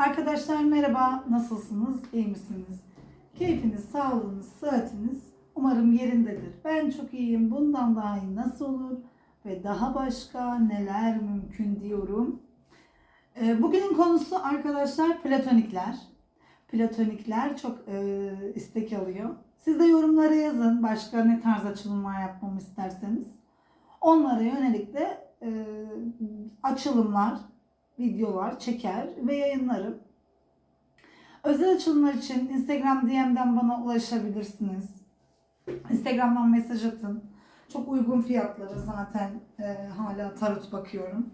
Arkadaşlar merhaba, nasılsınız, iyi misiniz? Keyfiniz, sağlığınız, sıhhatiniz umarım yerindedir. Ben çok iyiyim, bundan daha iyi nasıl olur ve daha başka neler mümkün diyorum. Ee, Bugünün konusu arkadaşlar platonikler. Platonikler çok e, istek alıyor. Siz de yorumlara yazın başka ne tarz açılımlar yapmamı isterseniz. Onlara yönelik de e, açılımlar, videolar çeker ve yayınlarım. Özel açılımlar için Instagram DM'den bana ulaşabilirsiniz. Instagram'dan mesaj atın. Çok uygun fiyatları zaten e, hala tarot bakıyorum.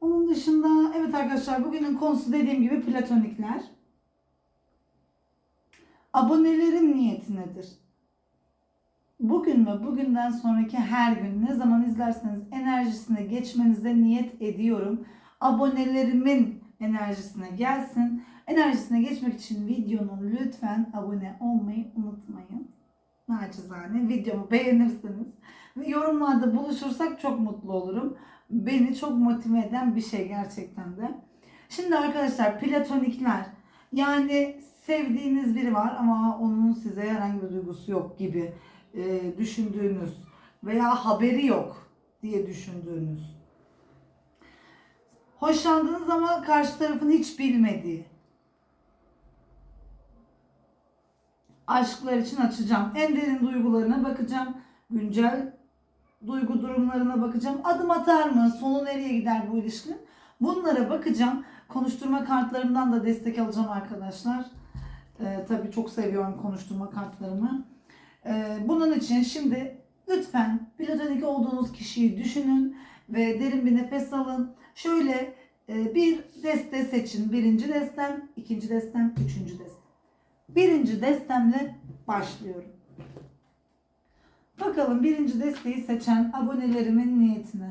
Onun dışında evet arkadaşlar bugünün konusu dediğim gibi platonikler. Abonelerin niyeti nedir? Bugün ve bugünden sonraki her gün ne zaman izlerseniz enerjisine geçmenize niyet ediyorum. Abonelerimin enerjisine gelsin. Enerjisine geçmek için videonun lütfen abone olmayı unutmayın. Naçizane videomu beğenirseniz ve yorumlarda buluşursak çok mutlu olurum. Beni çok motive eden bir şey gerçekten de. Şimdi arkadaşlar platonikler yani sevdiğiniz biri var ama onun size herhangi bir duygusu yok gibi e, düşündüğünüz veya haberi yok diye düşündüğünüz. Hoşlandığınız ama karşı tarafın hiç bilmediği. Aşklar için açacağım. En derin duygularına bakacağım. Güncel duygu durumlarına bakacağım. Adım atar mı? Sonu nereye gider bu ilişkinin? Bunlara bakacağım. Konuşturma kartlarımdan da destek alacağım arkadaşlar. Ee, tabii çok seviyorum konuşturma kartlarımı. Ee, bunun için şimdi lütfen platonik olduğunuz kişiyi düşünün ve derin bir nefes alın. Şöyle e, bir deste seçin. Birinci destem, ikinci destem, üçüncü destem. Birinci destemle başlıyorum. Bakalım birinci desteği seçen abonelerimin niyetine.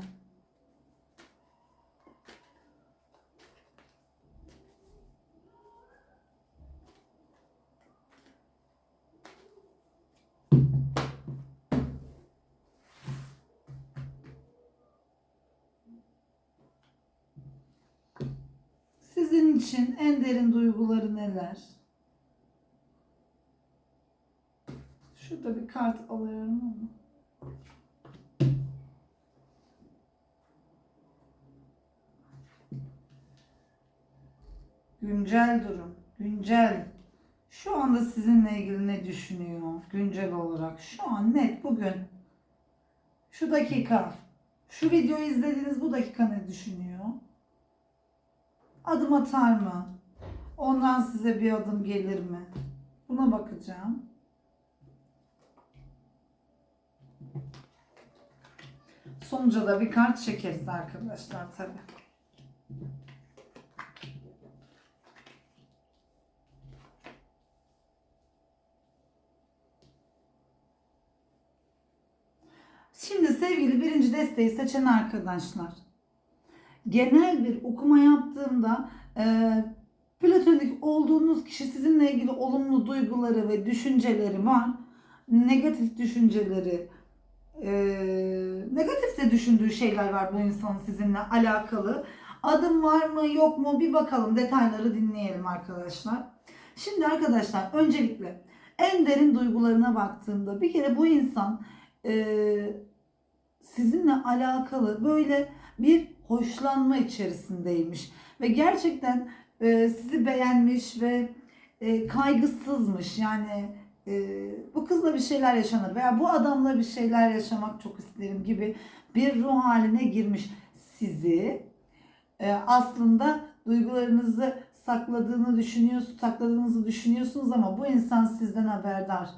Sizin için en derin duyguları neler? Şurada bir kart alıyorum ama. Güncel durum. Güncel. Şu anda sizinle ilgili ne düşünüyor? Güncel olarak. Şu an net bugün. Şu dakika. Şu videoyu izlediğiniz bu dakika ne düşünüyor? Adım atar mı? Ondan size bir adım gelir mi? Buna bakacağım. Sonuca da bir kart çekeriz arkadaşlar tabi. Şimdi sevgili desteği seçen arkadaşlar. Genel bir okuma yaptığımda e, platonik olduğunuz kişi sizinle ilgili olumlu duyguları ve düşünceleri var. Negatif düşünceleri, e, negatif de düşündüğü şeyler var bu insanın sizinle alakalı. Adım var mı yok mu bir bakalım detayları dinleyelim arkadaşlar. Şimdi arkadaşlar öncelikle en derin duygularına baktığımda bir kere bu insan e, sizinle alakalı böyle bir hoşlanma içerisindeymiş. Ve gerçekten e, sizi beğenmiş ve e, kaygısızmış. Yani e, bu kızla bir şeyler yaşanır veya bu adamla bir şeyler yaşamak çok isterim gibi bir ruh haline girmiş sizi. E, aslında duygularınızı sakladığını düşünüyorsunuz, sakladığınızı düşünüyorsunuz ama bu insan sizden haberdar.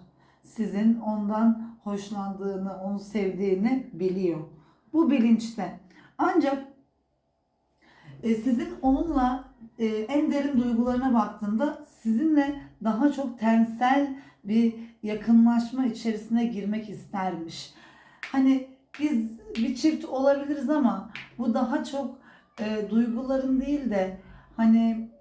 Sizin ondan hoşlandığını, onu sevdiğini biliyor. Bu bilinçte. Ancak e, sizin onunla e, en derin duygularına baktığında sizinle daha çok tensel bir yakınlaşma içerisine girmek istermiş. Hani biz bir çift olabiliriz ama bu daha çok e, duyguların değil de hani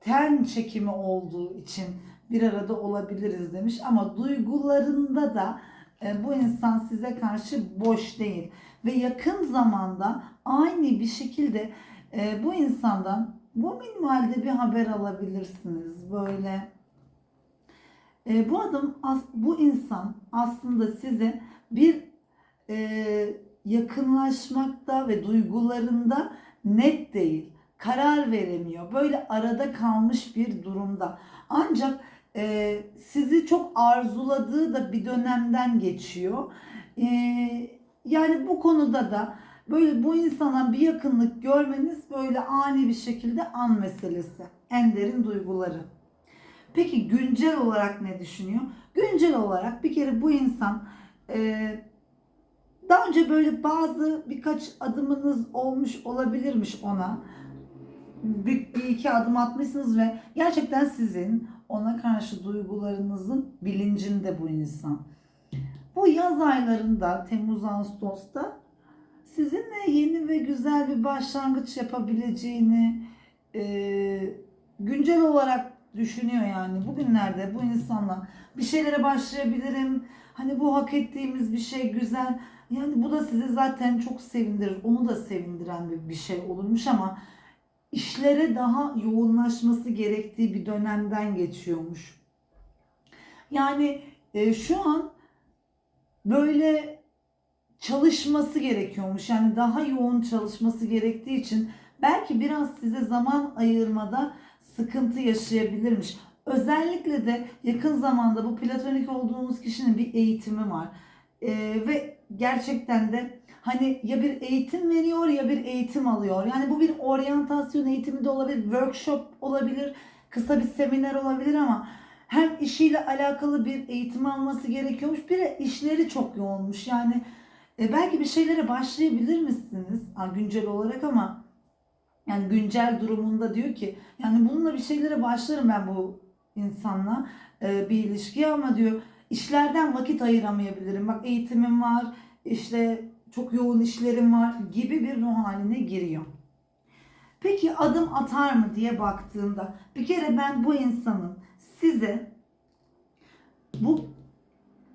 ten çekimi olduğu için bir arada olabiliriz demiş ama duygularında da e, bu insan size karşı boş değil ve yakın zamanda aynı bir şekilde e, bu insandan bu minvalde bir haber alabilirsiniz. Böyle e, bu adam bu insan aslında size bir yakınlaşmakta ve duygularında net değil. Karar veremiyor. Böyle arada kalmış bir durumda. Ancak e, sizi çok arzuladığı da bir dönemden geçiyor. E, yani bu konuda da böyle bu insana bir yakınlık görmeniz böyle ani bir şekilde an meselesi. En derin duyguları. Peki güncel olarak ne düşünüyor? Güncel olarak bir kere bu insan e, daha önce böyle bazı birkaç adımınız olmuş olabilirmiş ona. Bir, bir iki adım atmışsınız ve gerçekten sizin ona karşı duygularınızın bilincinde bu insan. Bu yaz aylarında Temmuz Ağustos'ta sizinle yeni ve güzel bir başlangıç yapabileceğini e, güncel olarak düşünüyor yani. Bugünlerde bu insanla bir şeylere başlayabilirim. Hani bu hak ettiğimiz bir şey güzel. Yani bu da sizi zaten çok sevindirir. Onu da sevindiren bir, bir şey olurmuş ama işlere daha yoğunlaşması gerektiği bir dönemden geçiyormuş. Yani e, şu an böyle çalışması gerekiyormuş. Yani daha yoğun çalışması gerektiği için belki biraz size zaman ayırmada sıkıntı yaşayabilirmiş. Özellikle de yakın zamanda bu platonik olduğunuz kişinin bir eğitimi var. Ee, ve gerçekten de hani ya bir eğitim veriyor ya bir eğitim alıyor. Yani bu bir oryantasyon eğitimi de olabilir, workshop olabilir, kısa bir seminer olabilir ama hem işiyle alakalı bir eğitim alması gerekiyormuş. Bir de işleri çok yoğunmuş. Yani e, belki bir şeylere başlayabilir misiniz? Ha, güncel olarak ama yani güncel durumunda diyor ki yani bununla bir şeylere başlarım ben bu insanla e, bir ilişkiye ama diyor işlerden vakit ayıramayabilirim. Bak eğitimim var, işte çok yoğun işlerim var gibi bir ruh haline giriyor. Peki adım atar mı diye baktığımda bir kere ben bu insanın size bu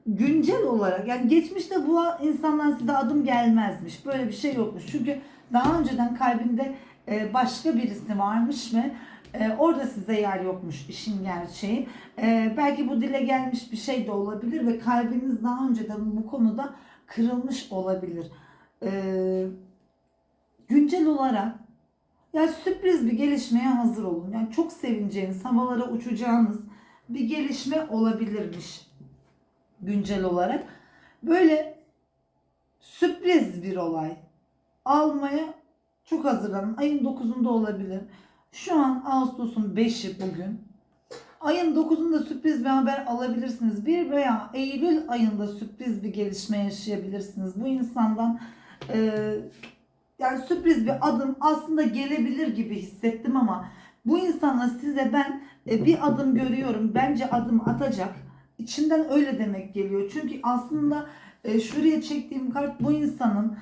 güncel olarak yani geçmişte bu insandan size adım gelmezmiş. Böyle bir şey yokmuş. Çünkü daha önceden kalbinde e, başka birisi varmış ve e, orada size yer yokmuş işin gerçeği. E, belki bu dile gelmiş bir şey de olabilir ve kalbiniz daha önceden bu konuda kırılmış olabilir. E, güncel olarak yani sürpriz bir gelişmeye hazır olun. Yani çok sevineceğiniz, havalara uçacağınız bir gelişme olabilirmiş güncel olarak. Böyle sürpriz bir olay almaya çok hazırlanın. Ayın 9'unda olabilir. Şu an Ağustos'un 5'i bugün. Ayın 9'unda sürpriz bir haber alabilirsiniz. Bir veya Eylül ayında sürpriz bir gelişme yaşayabilirsiniz. Bu insandan e, yani sürpriz bir adım aslında gelebilir gibi hissettim ama bu insanla size ben e, bir adım görüyorum. Bence adım atacak. İçimden öyle demek geliyor. Çünkü aslında e, şuraya çektiğim kart bu insanın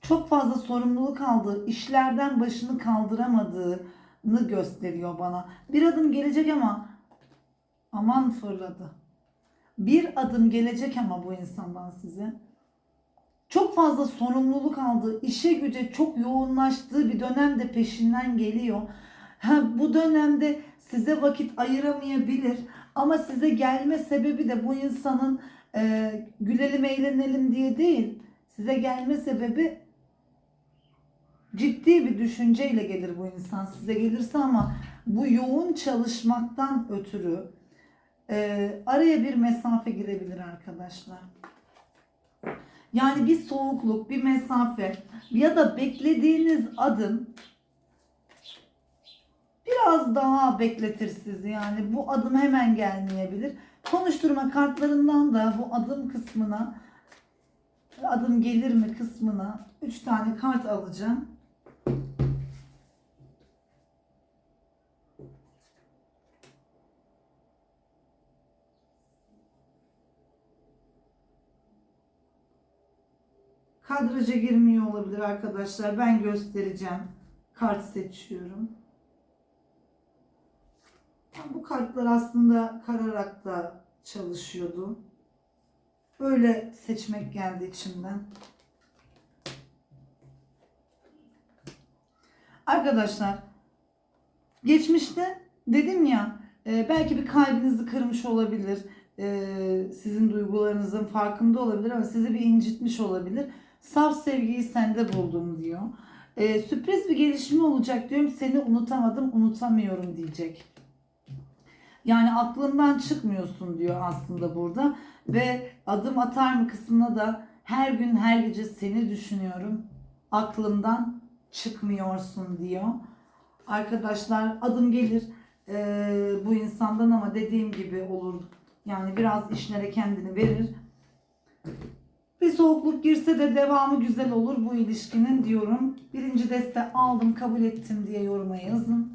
çok fazla sorumluluk aldığı, işlerden başını kaldıramadığını gösteriyor bana. Bir adım gelecek ama aman fırladı. Bir adım gelecek ama bu insandan size. Çok fazla sorumluluk aldığı, işe güce çok yoğunlaştığı bir dönemde peşinden geliyor. Ha, bu dönemde size vakit ayıramayabilir ama size gelme sebebi de bu insanın e, gülelim eğlenelim diye değil. Size gelme sebebi ciddi bir düşünceyle gelir bu insan size gelirse ama bu yoğun çalışmaktan ötürü e, araya bir mesafe girebilir arkadaşlar. Yani bir soğukluk, bir mesafe ya da beklediğiniz adım biraz daha bekletir sizi. Yani bu adım hemen gelmeyebilir. Konuşturma kartlarından da bu adım kısmına adım gelir mi kısmına 3 tane kart alacağım. Kadraja girmiyor olabilir arkadaşlar. Ben göstereceğim. Kart seçiyorum. Bu kartlar aslında kararak da çalışıyordu. Böyle seçmek geldi içimden. Arkadaşlar geçmişte dedim ya e, belki bir kalbinizi kırmış olabilir. E, sizin duygularınızın farkında olabilir ama sizi bir incitmiş olabilir. Saf sevgiyi sende buldum diyor. E, sürpriz bir gelişme olacak diyorum. Seni unutamadım, unutamıyorum diyecek. Yani aklından çıkmıyorsun diyor aslında burada. Ve adım atar mı kısmına da her gün her gece seni düşünüyorum. Aklımdan çıkmıyorsun diyor. Arkadaşlar adım gelir eee, bu insandan ama dediğim gibi olur. Yani biraz işlere kendini verir. Bir soğukluk girse de devamı güzel olur bu ilişkinin diyorum. Birinci deste aldım kabul ettim diye yoruma yazın.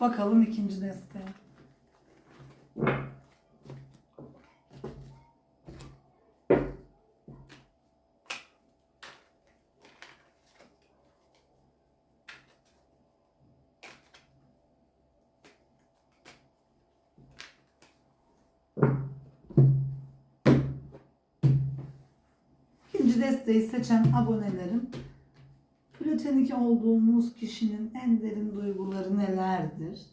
Bakalım ikinci deste. Desteği seçen abonelerim platonik olduğumuz kişinin en derin duyguları nelerdir?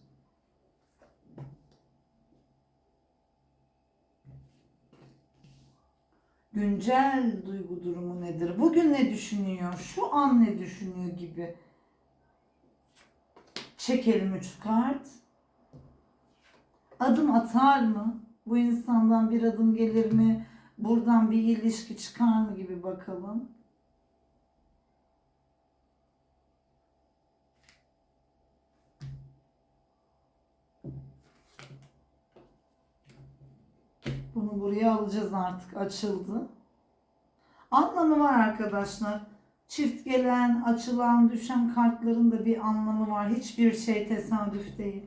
Güncel duygu durumu nedir? Bugün ne düşünüyor? Şu an ne düşünüyor gibi. Çekelim üç kart. Adım atar mı? Bu insandan bir adım gelir mi? Buradan bir ilişki çıkar mı gibi bakalım. Bunu buraya alacağız artık. Açıldı. Anlamı var arkadaşlar. Çift gelen, açılan, düşen kartların da bir anlamı var. Hiçbir şey tesadüf değil.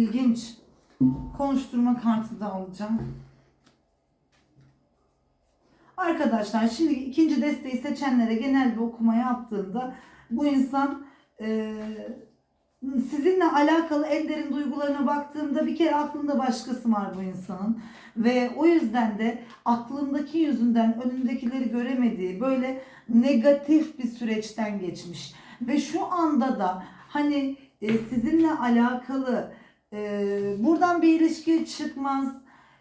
İlginç. Konuşturma kartı da alacağım. Arkadaşlar şimdi ikinci desteği seçenlere genel bir okuma yaptığımda bu insan e, sizinle alakalı en derin duygularına baktığımda bir kere aklında başkası var bu insanın. Ve o yüzden de aklındaki yüzünden önündekileri göremediği böyle negatif bir süreçten geçmiş. Ve şu anda da hani e, sizinle alakalı e, buradan bir ilişki çıkmaz.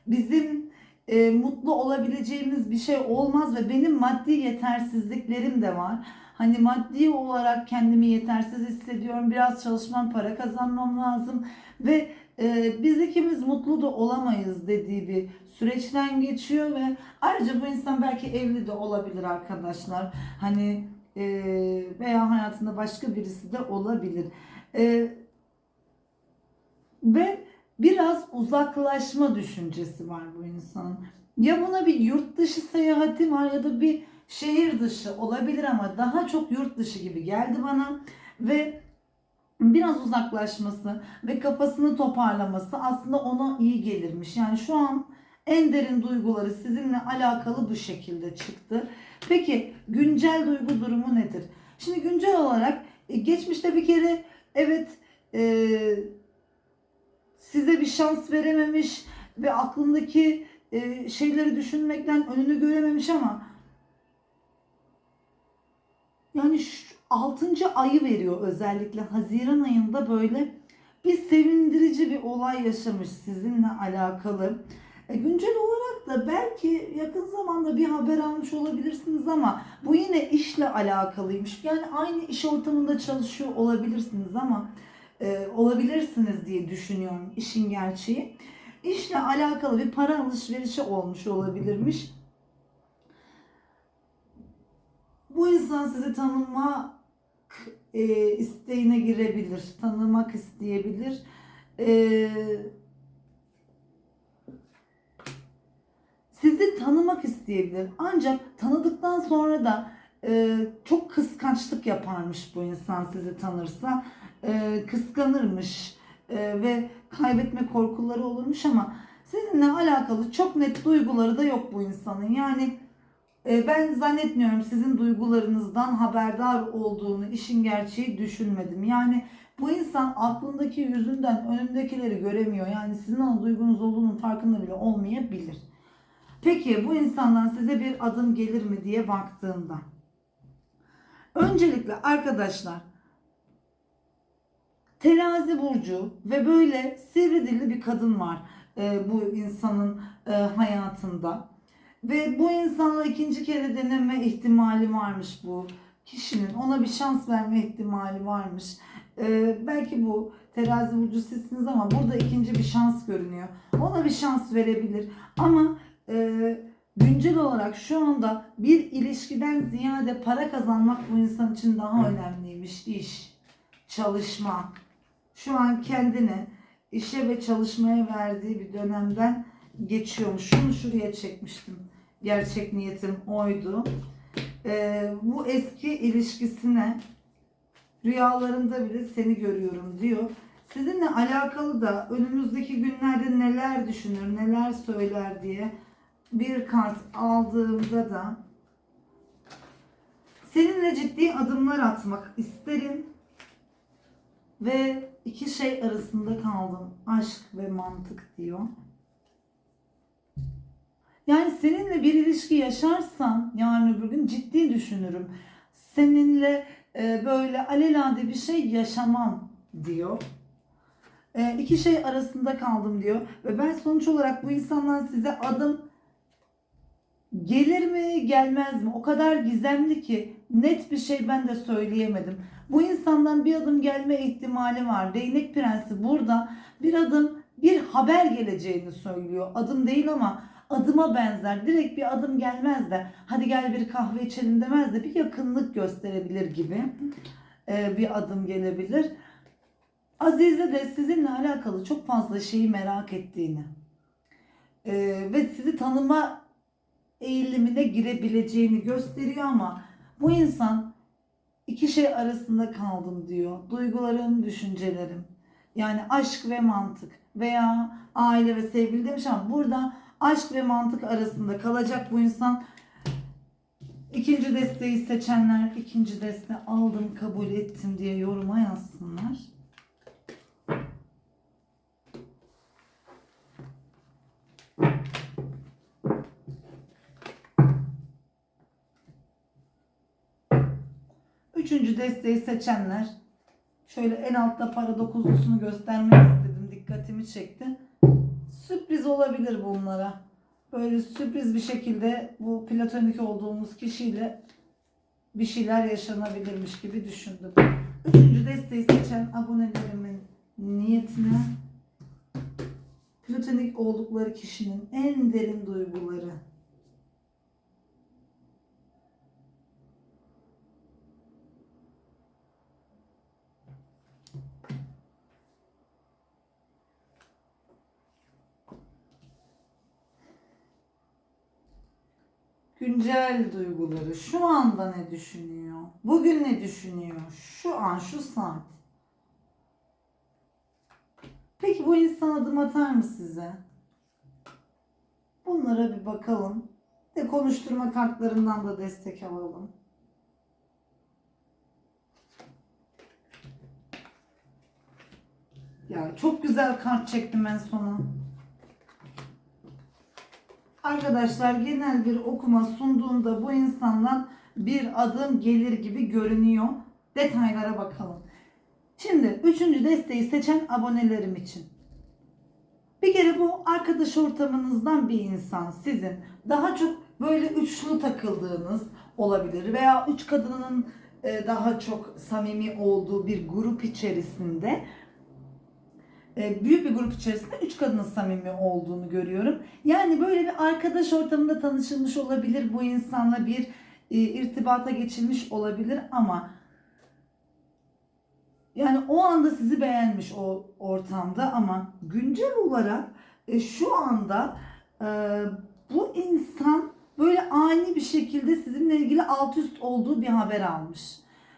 Bizim e, mutlu olabileceğimiz bir şey olmaz ve benim maddi yetersizliklerim de var. Hani maddi olarak kendimi yetersiz hissediyorum. Biraz çalışmam, para kazanmam lazım ve e, biz ikimiz mutlu da olamayız dediği bir süreçten geçiyor ve ayrıca bu insan belki evli de olabilir arkadaşlar. Hani e, veya hayatında başka birisi de olabilir. E, ve biraz uzaklaşma düşüncesi var bu insanın. Ya buna bir yurt dışı seyahati var ya da bir şehir dışı olabilir ama daha çok yurt dışı gibi geldi bana ve biraz uzaklaşması ve kafasını toparlaması aslında ona iyi gelirmiş. Yani şu an en derin duyguları sizinle alakalı bu şekilde çıktı. Peki güncel duygu durumu nedir? Şimdi güncel olarak e, geçmişte bir kere evet eee size bir şans verememiş ve aklındaki e, şeyleri düşünmekten önünü görememiş ama yani şu 6. ayı veriyor özellikle Haziran ayında böyle bir sevindirici bir olay yaşamış sizinle alakalı. E, güncel olarak da belki yakın zamanda bir haber almış olabilirsiniz ama bu yine işle alakalıymış. Yani aynı iş ortamında çalışıyor olabilirsiniz ama e, olabilirsiniz diye düşünüyorum işin gerçeği. İşle alakalı bir para alışverişi olmuş olabilirmiş. Bu insan sizi tanımak e, isteğine girebilir, tanımak isteyebilir. E, sizi tanımak isteyebilir. Ancak tanıdıktan sonra da e, çok kıskançlık yaparmış bu insan sizi tanırsa e, kıskanırmış e, ve kaybetme korkuları olurmuş ama sizinle alakalı çok net duyguları da yok bu insanın. Yani E, ben zannetmiyorum sizin duygularınızdan haberdar olduğunu, işin gerçeği düşünmedim. Yani bu insan aklındaki yüzünden önündekileri göremiyor. Yani sizin o duygunuz olduğunun farkında bile olmayabilir. Peki bu insandan size bir adım gelir mi diye baktığımda. Öncelikle arkadaşlar terazi burcu ve böyle sivri dilli bir kadın var e, bu insanın e, hayatında. Ve bu insanla ikinci kere deneme ihtimali varmış bu kişinin. Ona bir şans verme ihtimali varmış. E, belki bu terazi burcu sizsiniz ama burada ikinci bir şans görünüyor. Ona bir şans verebilir. Ama e, güncel olarak şu anda bir ilişkiden ziyade para kazanmak bu insan için daha önemliymiş. İş, çalışma. Şu an kendini işe ve çalışmaya verdiği bir dönemden geçiyormuş. Şunu şuraya çekmiştim. Gerçek niyetim oydu. Ee, bu eski ilişkisine rüyalarımda bile seni görüyorum diyor. Sizinle alakalı da önümüzdeki günlerde neler düşünür, neler söyler diye bir kart aldığımda da seninle ciddi adımlar atmak isterim ve iki şey arasında kaldım. Aşk ve mantık diyor. Yani seninle bir ilişki yaşarsam yarın öbür gün ciddi düşünürüm. Seninle e, böyle alelade bir şey yaşamam diyor. E, iki şey arasında kaldım diyor. Ve ben sonuç olarak bu insandan size adım gelir mi gelmez mi? O kadar gizemli ki net bir şey ben de söyleyemedim. Bu insandan bir adım gelme ihtimali var. Değnek prensi burada bir adım bir haber geleceğini söylüyor. Adım değil ama adıma benzer. Direkt bir adım gelmez de hadi gel bir kahve içelim demez de bir yakınlık gösterebilir gibi e, bir adım gelebilir. Azize de sizinle alakalı çok fazla şeyi merak ettiğini e, ve sizi tanıma eğilimine girebileceğini gösteriyor ama bu insan iki şey arasında kaldım diyor. Duygularım, düşüncelerim. Yani aşk ve mantık veya aile ve sevgili demiş ama burada aşk ve mantık arasında kalacak bu insan. İkinci desteği seçenler ikinci deste aldım kabul ettim diye yoruma yazsınlar. Üçüncü desteği seçenler şöyle en altta para dokuzlusunu göstermek istedim. Dikkatimi çekti. Sürpriz olabilir bunlara. Böyle sürpriz bir şekilde bu platonik olduğumuz kişiyle bir şeyler yaşanabilirmiş gibi düşündüm. Üçüncü desteği seçen abonelerimin niyetine platonik oldukları kişinin en derin duyguları, güncel duyguları, şu anda ne düşünüyor, bugün ne düşünüyor, şu an, şu saat. Peki bu insan adım atar mı size? Bunlara bir bakalım. Ve konuşturma kartlarından da destek alalım. Ya çok güzel kart çektim en sona. Arkadaşlar genel bir okuma sunduğumda bu insandan bir adım gelir gibi görünüyor. Detaylara bakalım. Şimdi üçüncü desteği seçen abonelerim için. Bir kere bu arkadaş ortamınızdan bir insan sizin daha çok böyle üçlü takıldığınız olabilir veya üç kadının e, daha çok samimi olduğu bir grup içerisinde büyük bir grup içerisinde üç kadının samimi olduğunu görüyorum. Yani böyle bir arkadaş ortamında tanışılmış olabilir bu insanla bir e, irtibata geçilmiş olabilir ama yani o anda sizi beğenmiş o ortamda ama güncel olarak e, şu anda e, bu insan böyle ani bir şekilde sizinle ilgili alt üst olduğu bir haber almış.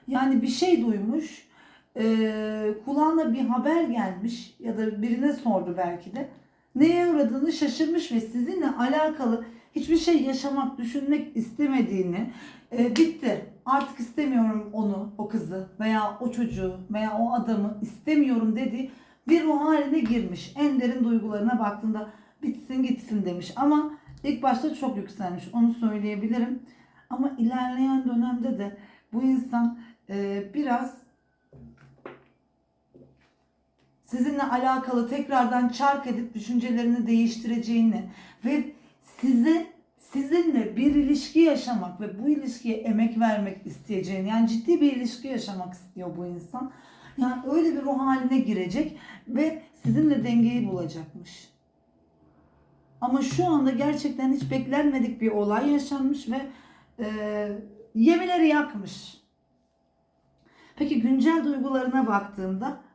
Yani bir şey duymuş, e, kulağına bir haber gelmiş ya da birine sordu belki de. Neye uğradığını şaşırmış ve sizinle alakalı hiçbir şey yaşamak, düşünmek istemediğini, e, bitti artık istemiyorum onu, o kızı veya o çocuğu veya o adamı istemiyorum dedi bir ruh haline girmiş. En derin duygularına baktığında bitsin gitsin demiş ama ilk başta çok yükselmiş onu söyleyebilirim. Ama ilerleyen dönemde de bu insan e, biraz sizinle alakalı tekrardan çark edip düşüncelerini değiştireceğini ve size sizinle bir ilişki yaşamak ve bu ilişkiye emek vermek isteyeceğini yani ciddi bir ilişki yaşamak istiyor bu insan. Yani öyle bir ruh haline girecek ve sizinle dengeyi bulacakmış. Ama şu anda gerçekten hiç beklenmedik bir olay yaşanmış ve e, yemileri yakmış. Peki güncel duygularına baktığımda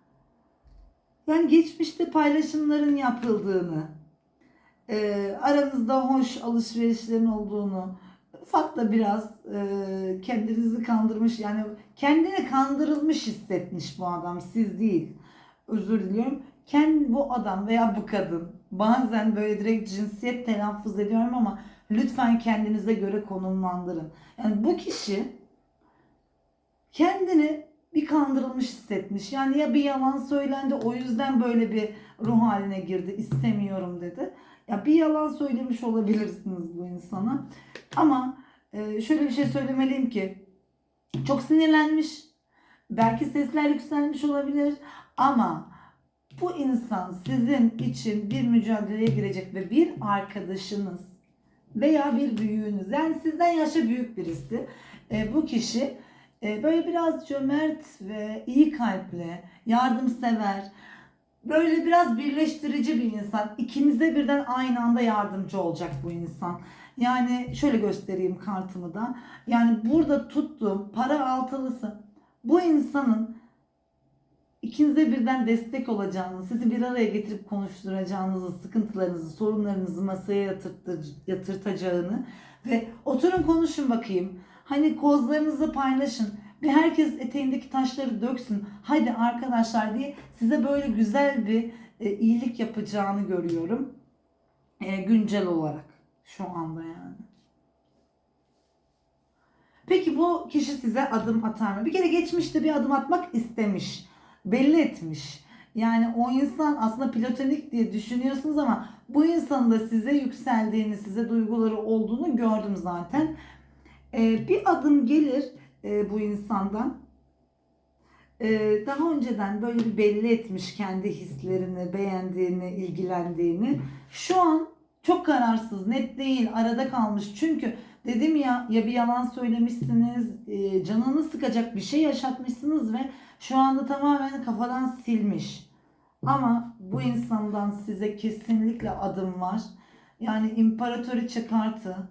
yani geçmişte paylaşımların yapıldığını, e, aranızda hoş alışverişlerin olduğunu, ufak da biraz e, kendinizi kandırmış yani kendini kandırılmış hissetmiş bu adam siz değil. Özür diliyorum. Kendi bu adam veya bu kadın bazen böyle direkt cinsiyet telaffuz ediyorum ama lütfen kendinize göre konumlandırın. Yani bu kişi kendini bir kandırılmış hissetmiş. Yani ya bir yalan söylendi o yüzden böyle bir ruh haline girdi. istemiyorum dedi. Ya bir yalan söylemiş olabilirsiniz bu insana. Ama e, şöyle bir şey söylemeliyim ki çok sinirlenmiş. Belki sesler yükselmiş olabilir ama bu insan sizin için bir mücadeleye girecek ve bir arkadaşınız veya bir büyüğünüz yani sizden yaşa büyük birisi e, bu kişi böyle biraz cömert ve iyi kalpli, yardımsever, böyle biraz birleştirici bir insan. İkinize birden aynı anda yardımcı olacak bu insan. Yani şöyle göstereyim kartımı da. Yani burada tuttuğum para altılısı bu insanın ikinize birden destek olacağınız, sizi bir araya getirip konuşturacağınızı, sıkıntılarınızı, sorunlarınızı masaya yatırtacağını ve oturun konuşun bakayım. Hani kozlarınızı paylaşın. Bir herkes eteğindeki taşları döksün. Haydi arkadaşlar diye size böyle güzel bir e, iyilik yapacağını görüyorum. E, güncel olarak şu anda yani. Peki bu kişi size adım atar mı? Bir kere geçmişte bir adım atmak istemiş. Belli etmiş. Yani o insan aslında platonik diye düşünüyorsunuz ama bu insanın da size yükseldiğini, size duyguları olduğunu gördüm zaten. Ee, bir adım gelir e, bu insandan. Ee, daha önceden böyle bir belli etmiş kendi hislerini, beğendiğini, ilgilendiğini. Şu an çok kararsız, net değil, arada kalmış. Çünkü dedim ya ya bir yalan söylemişsiniz, e, canını sıkacak bir şey yaşatmışsınız ve şu anda tamamen kafadan silmiş. Ama bu insandan size kesinlikle adım var. Yani imparatoriçe kartı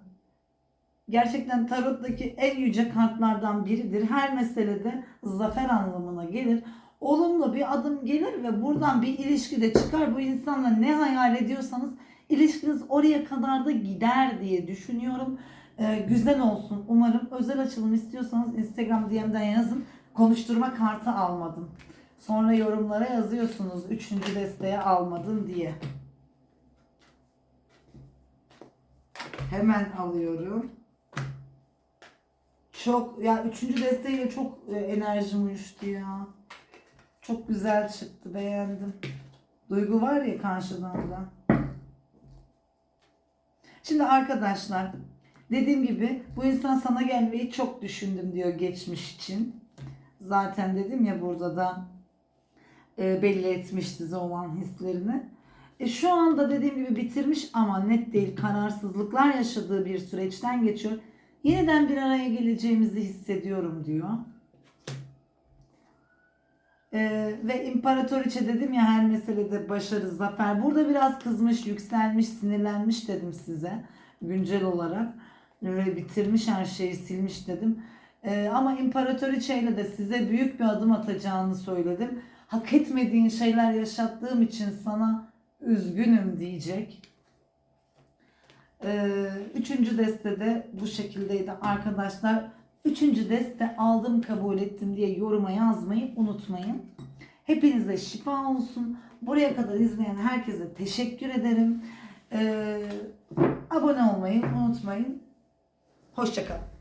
gerçekten tarottaki en yüce kartlardan biridir. Her meselede zafer anlamına gelir. Olumlu bir adım gelir ve buradan bir ilişki de çıkar. Bu insanla ne hayal ediyorsanız ilişkiniz oraya kadar da gider diye düşünüyorum. Ee, güzel olsun. Umarım özel açılım istiyorsanız Instagram DM'den yazın. Konuşturma kartı almadım. Sonra yorumlara yazıyorsunuz. Üçüncü desteği almadın diye. Hemen alıyorum. Çok ya üçüncü desteğiyle çok e, enerjim uyuştu ya. Çok güzel çıktı beğendim. Duygu var ya karşıdan da. Şimdi arkadaşlar dediğim gibi bu insan sana gelmeyi çok düşündüm diyor geçmiş için. Zaten dedim ya burada da e, belli etmiş size olan hislerini. E, şu anda dediğim gibi bitirmiş ama net değil kararsızlıklar yaşadığı bir süreçten geçiyor. Yeniden bir araya geleceğimizi hissediyorum diyor. Ee, ve imparatoriçe dedim ya her meselede başarı, zafer. Burada biraz kızmış, yükselmiş, sinirlenmiş dedim size güncel olarak. Ve bitirmiş her şeyi silmiş dedim. Ee, ama imparatoriçeyle de size büyük bir adım atacağını söyledim. Hak etmediğin şeyler yaşattığım için sana üzgünüm diyecek. Ee, üçüncü deste de bu şekildeydi arkadaşlar. Üçüncü deste aldım kabul ettim diye yoruma yazmayı unutmayın. Hepinize şifa olsun. Buraya kadar izleyen herkese teşekkür ederim. Ee, abone olmayı unutmayın. Hoşçakalın.